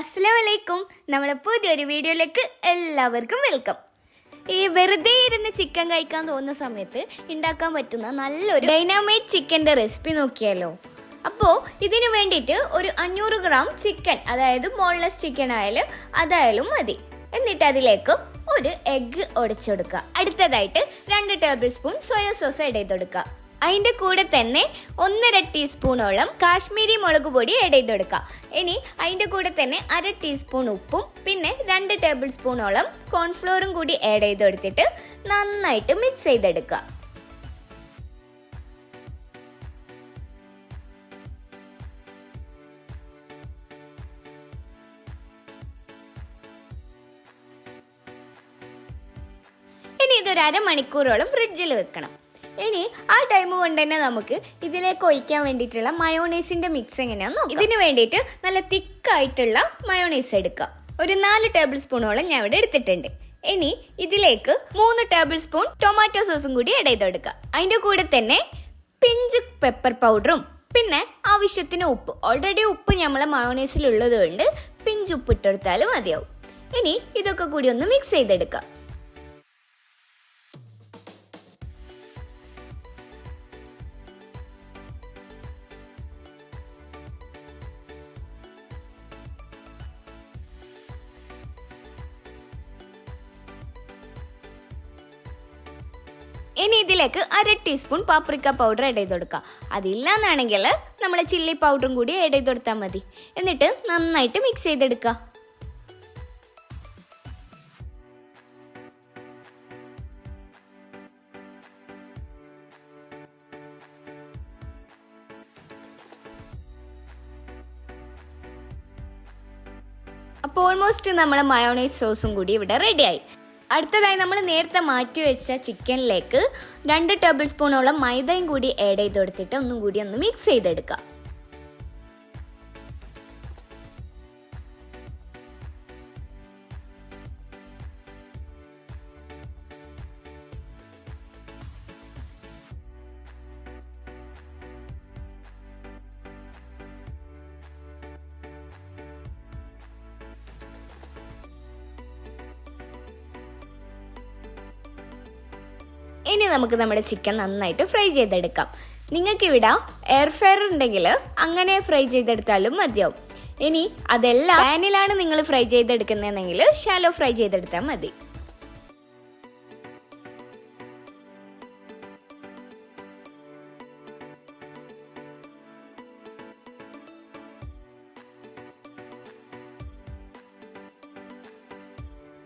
അസ്സലാം വലൈക്കും നമ്മളെ പുതിയൊരു വീഡിയോയിലേക്ക് എല്ലാവർക്കും വെൽക്കം. ഈ വെറുതെ ഇരുന്ന് ചിക്കൻ കഴിക്കാൻ തോന്നുന്ന സമയത്ത് ഉണ്ടാക്കാൻ പറ്റുന്ന നല്ലൊരു ഡൈനാമൈറ്റ് ചിക്കന്റെ റെസിപ്പി നോക്കിയാലോ. അപ്പോൾ ഇതിനു വേണ്ടിയിട്ട് ഒരു അഞ്ഞൂറ് ഗ്രാം ചിക്കൻ അതായത് ബോൺലെസ് ചിക്കൻ ആയാലും അതായാലും മതി. എന്നിട്ട് അതിലേക്ക് ഒരു എഗ്ഗ് ഉടച്ചെടുക്കുക അടുത്തതായിട്ട് രണ്ട് ടേബിൾ സ്പൂൺ സോയ സോസ് ഇടയിൽ അതിന്റെ കൂടെ തന്നെ ഒന്നര ടീസ്പൂണോളം കാശ്മീരി മുളക് പൊടി ആഡ് ചെയ്ത് കൊടുക്കുക ഇനി അതിന്റെ കൂടെ തന്നെ അര ടീസ്പൂൺ ഉപ്പും പിന്നെ രണ്ട് ടേബിൾ സ്പൂണോളം കോൺഫ്ലോറും കൂടി ആഡ് ചെയ്ത് കൊടുത്തിട്ട് നന്നായിട്ട് മിക്സ് ചെയ്തെടുക്കുക. ഇനി ഇതൊരു അരമണിക്കൂറോളം ഫ്രിഡ്ജിൽ വെക്കണം. ഇനി ആ ടൈം കൊണ്ട് തന്നെ നമുക്ക് ഇതിലേക്ക് ഒഴിക്കാൻ വേണ്ടിയിട്ടുള്ള മയോണൈസിന്റെ മിക്സ് എങ്ങനെയാന്ന് നോക്കാം. ഇതിന് വേണ്ടിയിട്ട് നല്ല തിക്കായിട്ടുള്ള മയോണൈസ് എടുക്കുക ഒരു നാല് ടേബിൾ സ്പൂണോളം ഞാൻ ഇവിടെ എടുത്തിട്ടുണ്ട്. ഇനി ഇതിലേക്ക് മൂന്ന് ടേബിൾ സ്പൂൺ ടൊമാറ്റോ സോസും കൂടി ഇട ചെയ്ത് കൊടുക്കുക അതിന്റെ കൂടെ തന്നെ പിഞ്ച് പെപ്പർ പൗഡറും പിന്നെ ആവശ്യത്തിന് ഉപ്പ്. ഓൾറെഡി ഉപ്പ് നമ്മളെ മയോണൈസിൽ ഉള്ളത് കൊണ്ട് പിഞ്ച് ഉപ്പ് ഇട്ടെടുത്താലും മതിയാവും. ഇനി ഇതൊക്കെ കൂടി ഒന്ന് മിക്സ് ചെയ്തെടുക്കാം. ഇനി ഇതിലേക്ക് അര ടീസ്പൂൺ പാപ്രിക്ക പൗഡർ ആഡ് ചെയ്ത് കൊടുക്കുക അതില്ലാന്നാണെങ്കിൽ നമ്മൾ ചില്ലി പൗഡറും കൂടി ആഡ് ചെയ്ത് കൊടുത്താൽ മതി. എന്നിട്ട് നന്നായിട്ട് മിക്സ് ചെയ്തെടുക്കുക അപ്പോൾ ഓൾമോസ്റ്റ് നമ്മളെ മയോണൈസ് സോസും കൂടി ഇവിടെ റെഡിയായി അടുത്തതായി നമ്മൾ നേരത്തെ മാറ്റി വെച്ച ചിക്കനിലേക്ക് രണ്ട് ടേബിൾ സ്പൂണോളം മൈദയും കൂടി ആഡ് ചെയ്ത് കൊടുത്തിട്ട് ഒന്നും കൂടി ഒന്ന് മിക്സ് ചെയ്തെടുക്കുക ഇനി നമുക്ക് നമ്മുടെ ചിക്കൻ നന്നായിട്ട് ഫ്രൈ ചെയ്തെടുക്കാം. നിങ്ങൾക്ക് ഇവിടെ എയർ ഫ്രയർ ഉണ്ടെങ്കിൽ അങ്ങനെ ഫ്രൈ ചെയ്തെടുത്താലും മതിയാവും. ഇനി അതെല്ലാം പാനിലാണ് നിങ്ങൾ ഫ്രൈ ചെയ്തെടുക്കുന്നതെങ്കിൽ ഷാലോ ഫ്രൈ ചെയ്തെടുത്താൽ മതി.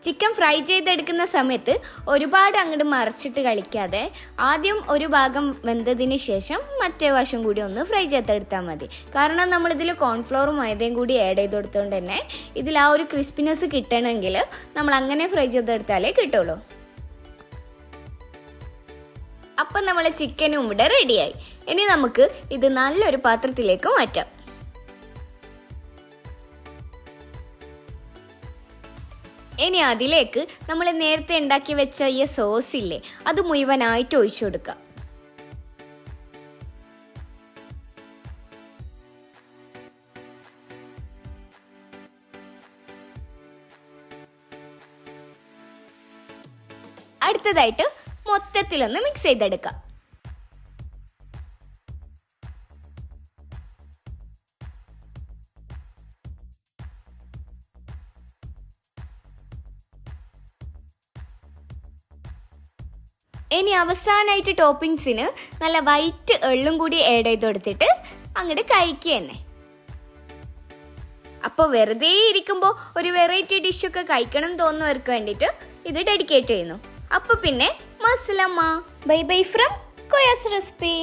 ചിക്കൻ ഫ്രൈ ചെയ്തെടുക്കുന്ന സമയത്ത് ഒരുപാട് അങ്ങോട്ട് മറിച്ചിട്ട് കളിക്കാതെ ആദ്യം ഒരു ഭാഗം വെന്തതിന് ശേഷം മറ്റേ വശം കൂടി ഒന്ന് ഫ്രൈ ചെയ്തെടുത്താൽ മതി. കാരണം നമ്മളിതിൽ കോൺഫ്ലോറും മൈദയും കൂടി ആഡ് ചെയ്ത് കൊടുത്തുകൊണ്ട് തന്നെ ഇതിൽ ആ ഒരു ക്രിസ്പിനെസ് കിട്ടണമെങ്കിൽ നമ്മൾ അങ്ങനെ ഫ്രൈ ചെയ്തെടുത്താലേ കിട്ടുള്ളൂ. അപ്പം നമ്മളെ ചിക്കനും ഇവിടെ റെഡിയായി ഇനി നമുക്ക് ഇത് നല്ലൊരു പാത്രത്തിലേക്ക് മാറ്റാം. ഇനി അതിലേക്ക് നമ്മൾ നേരത്തെ ഉണ്ടാക്കി വെച്ച ഈ സോസ് ഇല്ലേ അത് മുഴുവനായിട്ട് ഒഴിച്ചു കൊടുക്കുക. അടുത്തതായിട്ട് മൊത്തത്തിലൊന്ന് മിക്സ് ചെയ്തെടുക്കാം. ഇനി അവസാനമായിട്ട് ടോപ്പിങ്സിന് നല്ല വൈറ്റ് എള്ളും കൂടി ആഡ് ചെയ്ത് കൊടുത്തിട്ട് അങ്ങോട്ട് കഴിക്കുക തന്നെ. അപ്പോൾ വെറുതെ ഇരിക്കുമ്പോൾ ഒരു വെറൈറ്റി ഡിഷൊക്കെ കഴിക്കണം തോന്നുന്നവർക്ക് വേണ്ടിയിട്ട് ഇത് ഡെഡിക്കേറ്റ് ചെയ്യുന്നു. അപ്പോൾ പിന്നെ മസ്ലമ്മ ബൈ ബൈ ഫ്രം കൊയാസ് റെസിപ്പി